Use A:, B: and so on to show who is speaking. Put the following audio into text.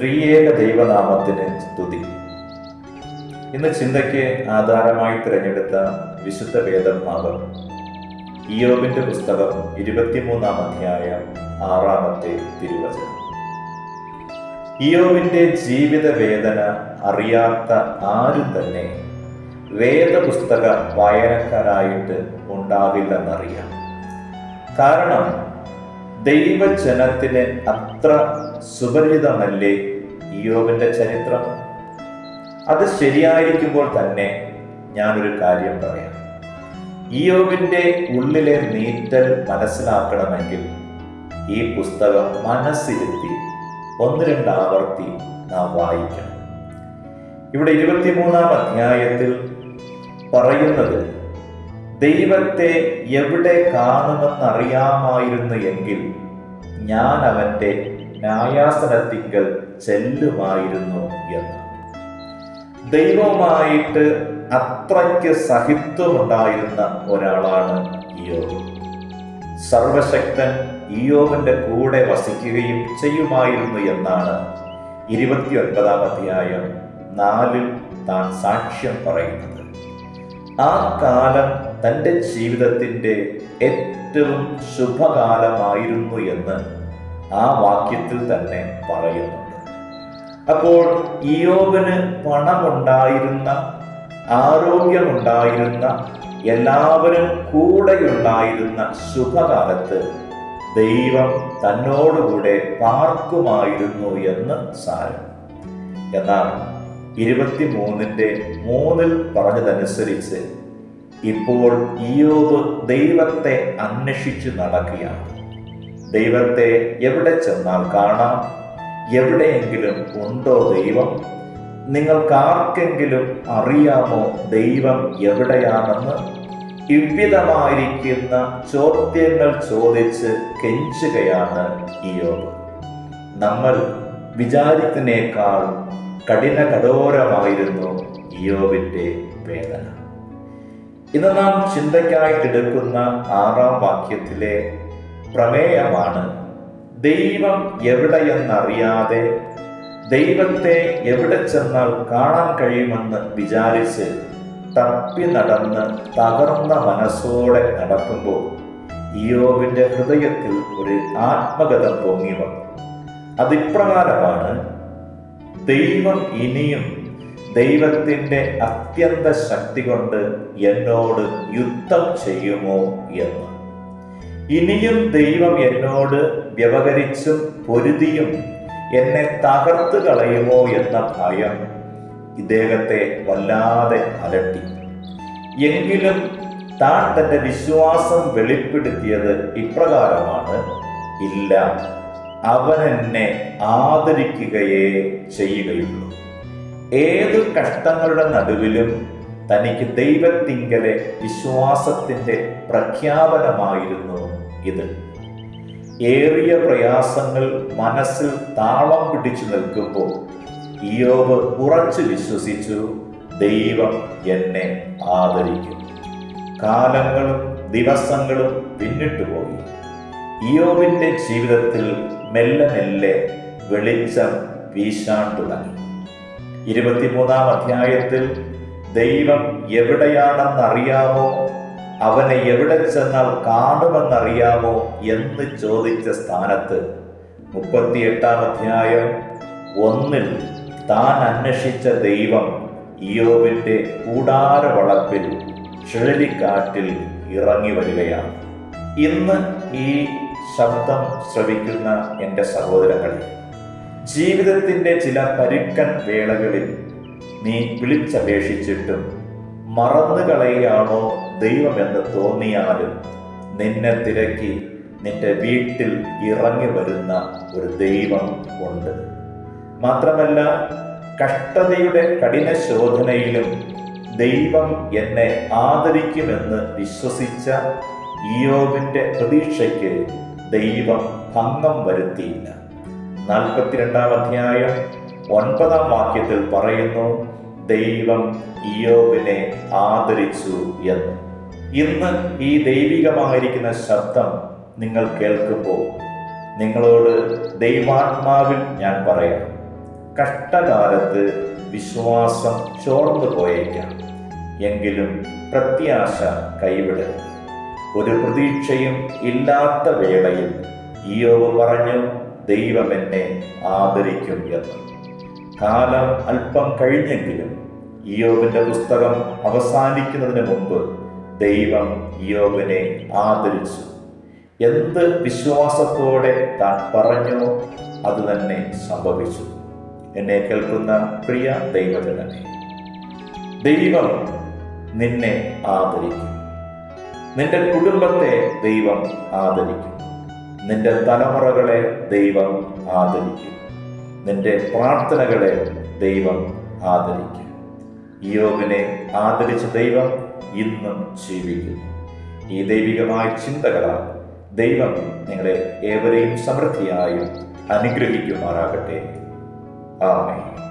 A: ത്രിയേക ദൈവനാമത്തിന് സ്തുതി. ഇന്ന് ചിന്തയ്ക്ക് ആധാരമായി തിരഞ്ഞെടുത്ത വിശുദ്ധ വേദഭാഗം ഇയോബിന്റെ പുസ്തകം ഇരുപത്തിമൂന്നാം അധ്യായം ആറാമത്തെ തിരുവചനം. ഇയോബിന്റെ ജീവിത വേദന അറിയാത്ത ആരും തന്നെ വേദപുസ്തക വായനക്കാരായിട്ട് ഉണ്ടാകില്ലെന്നറിയാം കാരണം ദൈവജനത്തിന് അത്ര സുപരിചിതമല്ലേ ഇയോബിന്റെ ചരിത്രം. അത് ശരിയായിരിക്കുമ്പോൾ തന്നെ ഞാനൊരു കാര്യം പറയാം. ഇയോബിന്റെ ഉള്ളിലെ നീറ്റൽ മനസ്സിലാക്കണമെങ്കിൽ ഈ പുസ്തകം മനസ്സിരുത്തി ഒന്ന് രണ്ട് ആവർത്തി നാം വായിക്കണം. ഇവിടെ ഇരുപത്തിമൂന്നാം അധ്യായത്തിൽ പറയുന്നത് ദൈവത്തെ എവിടെ കാണുമെന്നറിയാമായിരുന്നു എങ്കിൽ ഞാൻ അവന്റെ ന്യായാസനത്തിങ്കൽ ചെല്ലുമായിരുന്നു എന്ന്. ദൈവമായിട്ട് അത്രയ്ക്ക് സഹിത്വമുണ്ടായിരുന്ന ഒരാളാണ് ഇയോബ് സർവശക്തൻ ഇയോബിന്റെ കൂടെ വസിക്കുകയും ചെയ്യുമായിരുന്നു എന്നാണ് ഇരുപത്തിയൊൻപതാം അധ്യായം നാലിൽ താൻ സാക്ഷ്യം പറയുന്നത്. ആ കാലം തന്റെ ജീവിതത്തിന്റെ ഏറ്റവും ശുഭകാലമായിരുന്നു എന്ന് ആ വാക്യത്തിൽ തന്നെ പറയുന്നുണ്ട്. അപ്പോൾ ഇയോബിന് പണമുണ്ടായിരുന്ന ആരോഗ്യമുണ്ടായിരുന്ന എല്ലാവരും കൂടെയുണ്ടായിരുന്ന ശുഭകാലത്ത് ദൈവം തന്നോടുകൂടെ പാർക്കുമായിരുന്നു എന്ന് സാരം. എന്നാൽ ഇരുപത്തിമൂന്നിന്റെ മൂന്നിൽ പറഞ്ഞതനുസരിച്ച് ഇപ്പോൾ ഇയോബ് ദൈവത്തെ അന്വേഷിച്ചു നടക്കുകയാണ്. ദൈവത്തെ എവിടെ ചെന്നാൽ കാണാം? എവിടെയെങ്കിലും ഉണ്ടോ ദൈവം? നിങ്ങൾക്കാർക്കെങ്കിലും അറിയാമോ ദൈവം എവിടെയാണെന്ന്? ഇവ്വിധമായിരിക്കുന്ന ചോദ്യങ്ങൾ ചോദിച്ച് കെഞ്ചുകയാണ് ഈ യോഗം നമ്മൾ വിചാരിക്കുന്നേക്കാൾ കഠിന കഠോരമായിരുന്നു ഇയോവിന്റെ വേദന. ഇന്ന് നാം ചിന്തയ്ക്കായിട്ടെടുക്കുന്ന ആറാം വാക്യത്തിലെ പ്രമേയമാണ്. ദൈവം എവിടെയെന്നറിയാതെ ദൈവത്തെ എവിടെ ചെന്നാൽ കാണാൻ കഴിയുമെന്ന് വിചാരിച്ച് തപ്പി നടന്ന് തകർന്ന മനസ്സോടെ നടക്കുമ്പോൾ ഇയോബിന്റെ ഹൃദയത്തിൽ ഒരു ആത്മഗതം പൊങ്ങി വന്നു. അതിപ്രകാരമാണ് ദൈവം ഇനിയും ദൈവത്തിന്റെ അത്യന്ത ശക്തി കൊണ്ട് എന്നോട് യുദ്ധം ചെയ്യുമോ എന്ന്. ഇനിയും ദൈവം എന്നോട് വ്യവഹരിച്ചും പൊരുതിയും എന്നെ തകർത്ത് കളയുമോ എന്ന ഭയം ഇദ്ദേഹത്തെ വല്ലാതെ അലട്ടി. എങ്കിലും താൻ തന്റെ വിശ്വാസം വെളിപ്പെടുത്തിയത് ഇപ്രകാരമാണ് ഇല്ല അവൻ എന്നെ ആദരിക്കുകയേ ചെയ്യുകയുള്ളൂ. ഏത് കഷ്ടങ്ങളുടെ നടുവിലും തനിക്ക് ദൈവത്തിങ്കലെ വിശ്വാസത്തിന്റെ പ്രഖ്യാപനമായിരുന്നു ഇത്. ഏറിയ പ്രയാസങ്ങൾ മനസ്സിൽ താളം പിടിച്ചു നിൽക്കുമ്പോൾ ഇയോബ് ഉറച്ചു വിശ്വസിച്ചു ദൈവം എന്നെ ആദരിക്കും. കാലങ്ങളും ദിവസങ്ങളും പിന്നിട്ടു പോയി. ഇയോബിന്റെ ജീവിതത്തിൽ മെല്ലെ മെല്ലെ വെളിച്ചം വീശാൻ തുടങ്ങി. ഇരുപത്തിമൂന്നാം അധ്യായത്തിൽ ദൈവം എവിടെയാണെന്നറിയാമോ? അവനെ എവിടെ ചെന്നാൽ കാണുമെന്നറിയാമോ എന്ന് ചോദിച്ച സ്ഥാനത്ത്. മുപ്പത്തിയെട്ടാം അധ്യായം ഒന്നിൽ താൻ അന്വേഷിച്ച ദൈവം ഇയോബിന്റെ കൂടാര വളപ്പിൽ ചുഴലിക്കാറ്റിൽ ഇറങ്ങി വരികയാണ് ഇന്ന് ഈ ശബ്ദം ശ്രവിക്കുന്ന എന്റെ സഹോദരങ്ങളെ ജീവിതത്തിന്റെ ചില പരുക്കൻ വേളകളിൽ നീ വിളിച്ചപേക്ഷിച്ചിട്ടും മറന്നു കളയുകയാണോ ദൈവമെന്ന് തോന്നിയാലും നിന്നെ തിരക്കി നിന്റെ വീട്ടിൽ ഇറങ്ങി വരുന്ന ഒരു ദൈവം ഉണ്ട്. മാത്രമല്ല കഷ്ടതയുടെ കഠിന ശോധനയിലും ദൈവം എന്നെ ആദരിക്കുമെന്ന് വിശ്വസിച്ച ഇയോബിന്റെ പ്രതീക്ഷയ്ക്ക് ദൈവം ഭംഗം വരുത്തിയില്ല. നാൽപ്പത്തിരണ്ടാം അധ്യായം ഒൻപതാം വാക്യത്തിൽ പറയുന്നു ദൈവം ഇയോബിനെ ആദരിച്ചു എന്ന്. ഇന്ന് ഈ ദൈവികമായിരിക്കുന്ന ശബ്ദം നിങ്ങൾ കേൾക്കുമ്പോൾ നിങ്ങളോട് ദൈവാത്മാവിൽ ഞാൻ പറയാം കഷ്ടകാലത്ത് വിശ്വാസം ചോർന്നു പോയേക്കാം. എങ്കിലും പ്രത്യാശ കൈവിടരുത്. ഒരു പ്രതീക്ഷയും ഇല്ലാത്ത വേളയിൽ ഇയോവ് പറഞ്ഞു ദൈവം എന്നെ ആദരിക്കും എന്ന്. കാലം അല്പം കഴിഞ്ഞെങ്കിലും ഇയോബിന്റെ പുസ്തകം അവസാനിക്കുന്നതിന് മുമ്പ് ദൈവം ഇയോബിനെ ആദരിച്ചു. എന്ത് വിശ്വാസത്തോടെ താൻ പറഞ്ഞോ അത് തന്നെ സംഭവിച്ചു. എന്നെ കേൾക്കുന്ന പ്രിയ ദൈവജനനെ ദൈവം നിന്നെ ആദരിക്കും. നിന്റെ കുടുംബത്തെ ദൈവം ആദരിക്കും. നിന്റെ തലമുറകളെ ദൈവം ആദരിക്കും. നിന്റെ പ്രാർത്ഥനകളെ ദൈവം ആദരിക്കും. യോബിനെ ആദരിച്ച ദൈവം ഇന്നും ജീവിക്കുന്നു. ഈ ദൈവികമായ ചിന്തകളാൽ ദൈവം നിങ്ങളെ ഏവരെയും സമൃദ്ധിയായും അനുഗ്രഹിക്കുമാറാകട്ടെ. ആമേ